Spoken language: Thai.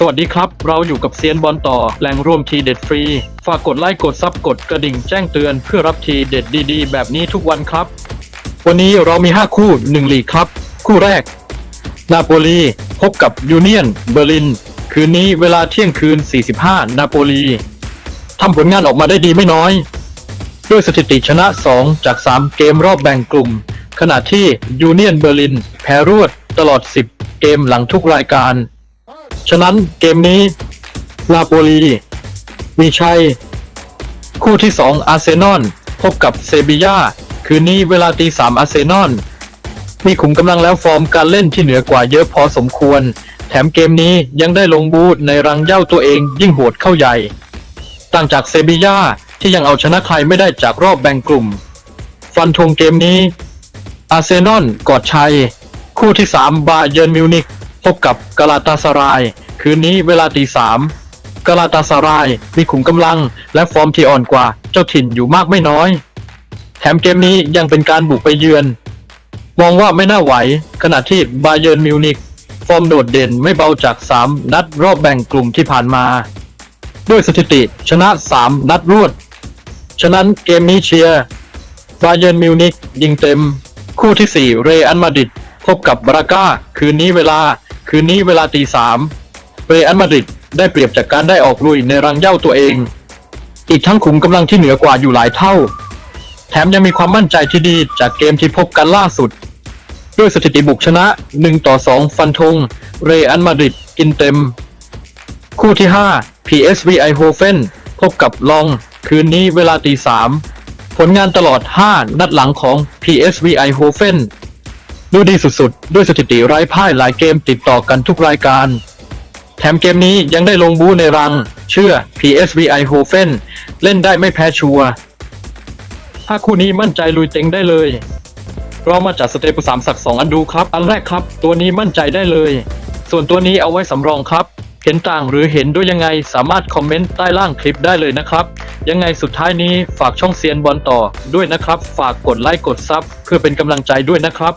สวัสดีครับ เราอยู่กับเซียนบอลต่อแหล่งรวมทีเด็ดฟรี ฝากกดไลค์กดซับกดกระดิ่งแจ้งเตือนเพื่อรับทีเด็ดดีๆ แบบนี้ทุกวันครับ วันนี้เรามี 5 คู่1ลีกครับ คู่แรก นาโปลีพบกับยูเนียนเบอร์ลิน คืนนี้เวลาเที่ยงคืน 45 นาโปลีทำผลงานออกมาได้ดีไม่น้อย ด้วยสถิติชนะ 2 จาก 3 เกมรอบแบ่งกลุ่ม ขณะที่ยูเนียนเบอร์ลิน แพ้รวดตลอด 10 เกมหลังทุกรายการ ฉะนั้นเกมนี้ลาโปลีมีชัย คู่ที่ 2 อาร์เซนอลพบกับเซบียาคืนนี้เวลาตีสามอาร์เซนอลมีขุมกำลังแล้วฟอร์มการเล่นที่เหนือกว่าเยอะพอสมควร แถมเกมนี้ยังได้ลงบูธในรังเย้าตัวเองยิ่งโหดเข้าใหญ่ ต่างจากเซบียาที่ยังเอาชนะใครไม่ได้จากรอบแบ่งกลุ่ม ฟันธงเกมนี้อาร์เซนอลกอดชัย คู่ที่ 3 บาเยิร์นมิวนิก พบกับกาลาตาสราย คืนนี้เวลาตีสามกาลาตาสรายมีขุมกำลังและฟอร์มที่อ่อนกว่า เจ้าถิ่นอยู่มากไม่น้อย แถมเกมนี้ยังเป็นการบุกไปเยือน มองว่าไม่น่าไหว ขณะที่บาเยิร์นมิวนิกฟอร์มโดดเด่นไม่เบาจาก 3 นัดรอบแบ่งกลุ่มที่ผ่านมา ด้วยสถิติชนะ 3 นัดรวด ฉะนั้นเกมนี้เชียร์บาเยิร์นมิวนิกยิงเต็ม คู่ที่ 4 เรอัลมาดริดพบกับบราก้า คืนนี้เวลา คืนนี้เวลาตีสามเรอัลมาดริดได้เปรียบจากการได้ออกลุยในรังเย้าตัวเอง อีกทั้งขุมกำลังที่เหนือกว่าอยู่หลายเท่า แถมยังมีความมั่นใจที่ดีจากเกมที่พบกันล่าสุด ด้วยสถิติบุกชนะ 1 ต่อ 2 ฟันธงเรอัลมาดริดกินเต็ม คู่ที่ 5 PSV Eindhoven พบกับลอง คืนนี้เวลาตีสามผลงานตลอด 5 นัดหลังของ PSV Eindhoven ดูดีสุดๆ ด้วยสถิติไร้พ่ายหลายเกมติดต่อกันทุกรายการ แถมเกมนี้ยังได้ลงบูในรัง เชื่อ PSV Eindhoven เล่นได้ไม่แพ้ชัวร์ถ้าคู่นี้มั่นใจลุยเต็งได้เลย เรามาจัดสเตปสามสักสองอันดูครับ อันแรกครับ ตัวนี้มั่นใจได้เลย ส่วนตัวนี้เอาไว้สำรองครับ เห็นต่างหรือเห็นด้วยยังไงสามารถคอมเมนต์ใต้ล่างคลิปได้เลยนะครับ ยังไงสุดท้ายนี้ฝากช่องเซียนบอลต่อด้วยนะครับ ฝากกดไลค์กดซับเพื่อเป็นกำลังใจด้วยนะครับ